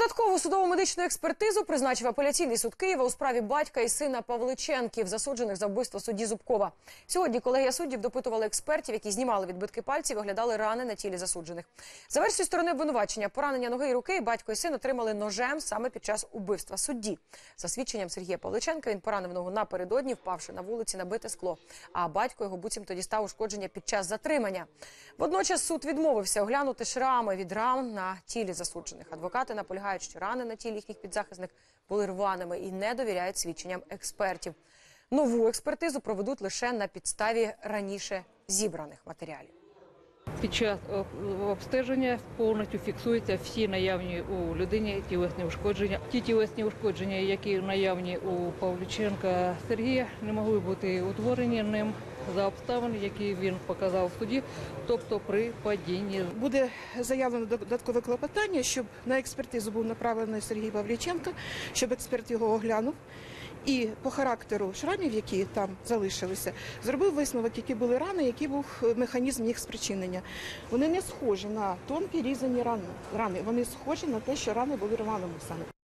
Додаткову судово медичну експертизу призначив апеляційний суд Києва у справі батька і сина Павличенків, засуджених за вбивство судді Зубкова. Сьогодні колегія суддів допитували експертів, які знімали відбитки пальців, і оглядали рани на тілі засуджених. За версією сторони обвинувачення, поранення ноги і руки батько і син отримали ножем саме під час убивства судді. За свідченням Сергія Павличенка, він поранив ногу напередодні, впавши на вулиці на бите скло. А батько його буцімто дістав ушкодження під час затримання. Водночас суд відмовився оглянути шрами від ран на тілі засуджених. Адвокати наполягають, що рани на тілі їхніх підзахисних були рваними і не довіряють свідченням експертів. Нову експертизу проведуть лише на підставі раніше зібраних матеріалів. Під час обстеження повністю фіксуються всі наявні у людині тілесні ушкодження. Ті тілесні ушкодження, які наявні у Павлюченка Сергія, не могли бути утворені ним за обставини, які він показав в суді, тобто при падінні. Буде заявлено додаткове клопотання, щоб на експертизу був направлений Сергій Павліченко, щоб експерт його оглянув. І по характеру шрамів, які там залишилися, зробив висновок, які були рани, який був механізм їх спричинення. Вони не схожі на тонкі різані рани. рани. Вони схожі на те, що рани були рваними саме.